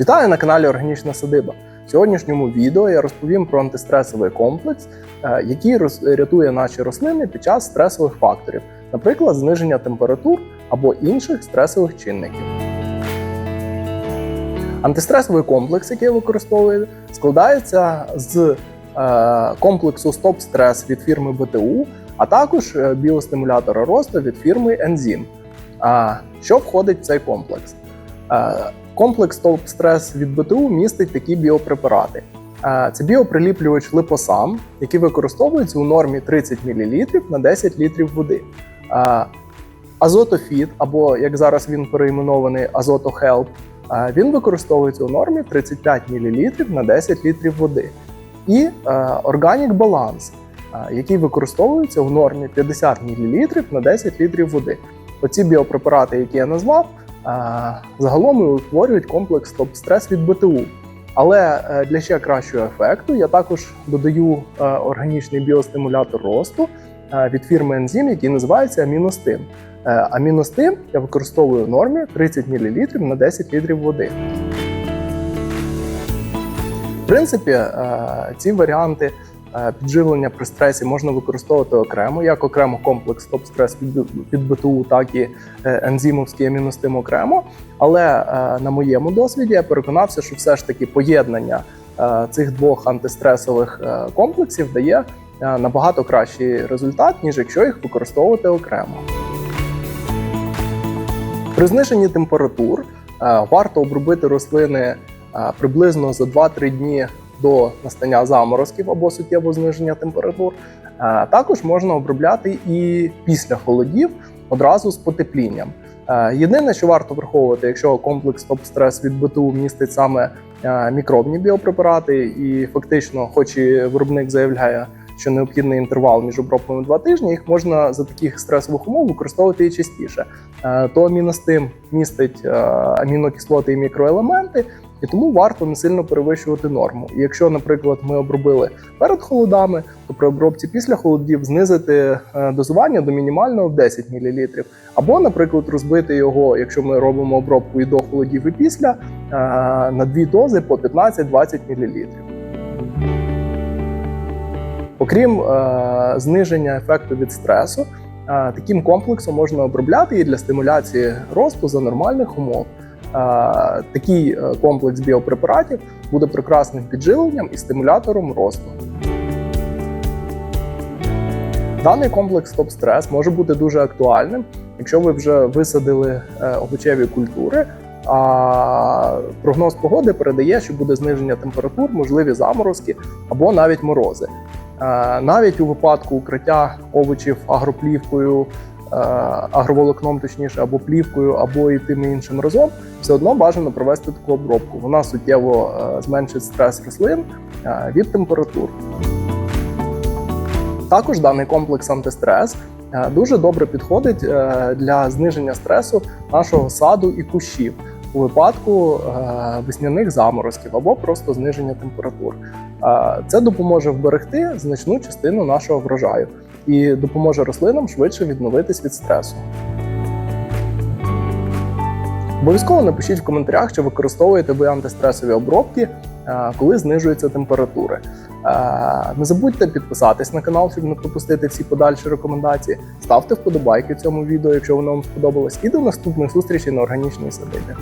Вітаю на каналі Органічна Садиба. В сьогоднішньому відео я розповім про антистресовий комплекс, е, який рятує наші рослини під час стресових факторів, наприклад, зниження температур або інших стресових чинників. Антистресовий комплекс, який я використовую, складається з е, комплексу Стоп Стрес від фірми БТУ, а також е, біостимулятора росту від фірми Enzyme. Що входить в цей комплекс? Е, Комплекс Стоп Стрес від БТУ містить такі біопрепарати. Е, Це біоприліплювач липосам, який використовується у нормі 30 мл на 10 літрів води. Е, Азотофіт, або як зараз він перейменований Азотохелп, він використовується у нормі 35 мл на 10 літрів води. І Balance, е, який використовується в нормі 50 мл на 10 літрів води. Оці біопрепарати, які я назвав, загалом і утворюють комплекс топ-стрес від БТУ. Але е, для ще кращого ефекту я також додаю е, органічний біостимулятор росту е, від фірми Enzyme, який називається Аміностим. Е, Аміностим я використовую в нормі 30 мл на 10 літрів води. В принципі, е, ці варіанти е, підживлення при стресі можна використовувати окремо, як окремо комплекс топ-стрес від, БТУ, так і е, ензимовський аміностим окремо. Але е, на моєму досвіді я переконався, що все ж таки поєднання е, цих двох антистресових е, комплексів дає е, набагато кращий результат, ніж якщо їх використовувати окремо. При зниженні температур е, варто обробити рослини е, приблизно за 2-3 дні до настання заморозків або суттєвого зниження температур. Е, Також можна обробляти і після холодів одразу з потеплінням. Е, Єдине, що варто враховувати, якщо комплекс топ-стрес від БТУ містить саме е, мікробні біопрепарати, і фактично, хоч і виробник заявляє, що необхідний інтервал між обробками 2 тижні, їх можна за таких стресових умов використовувати і частіше. То аміностим містить амінокислоти і мікроелементи, і тому варто не сильно перевищувати норму. І якщо, наприклад, ми обробили перед холодами, то при обробці після холодів знизити е, дозування до мінімального в 10 мл. Або, наприклад, розбити його, якщо ми робимо обробку і до холодів, і після е, на дві дози по 15-20 мл. Окрім е, зниження ефекту від стресу, таким комплексом можна обробляти і для стимуляції росту за нормальних умов. Е, такий е, комплекс біопрепаратів буде прекрасним підживленням і стимулятором росту. Даний комплекс топ-стрес може бути дуже актуальним, якщо ви вже висадили е, овочеві культури. А прогноз погоди передає, що буде зниження температур, можливі заморозки або навіть морози. Навіть у випадку укриття овочів агроплівкою, агроволокном, точніше, або плівкою, або і тим іншим разом, все одно бажано провести таку обробку. Вона суттєво е, зменшить стрес рослин е, від температур. Також даний комплекс антистрес е, дуже добре підходить для зниження стресу нашого саду і кущів у випадку весняних заморозків або просто зниження температур. Це допоможе вберегти значну частину нашого врожаю і допоможе рослинам швидше відновитись від стресу. Обов'язково напишіть в коментарях, чи використовуєте ви антистресові обробки, е, коли знижуються температури. Е, Не забудьте підписатись на канал, щоб не пропустити всі подальші рекомендації. Ставте вподобайки цьому відео, якщо воно вам сподобалось. І до наступних зустрічей на органічній садибі.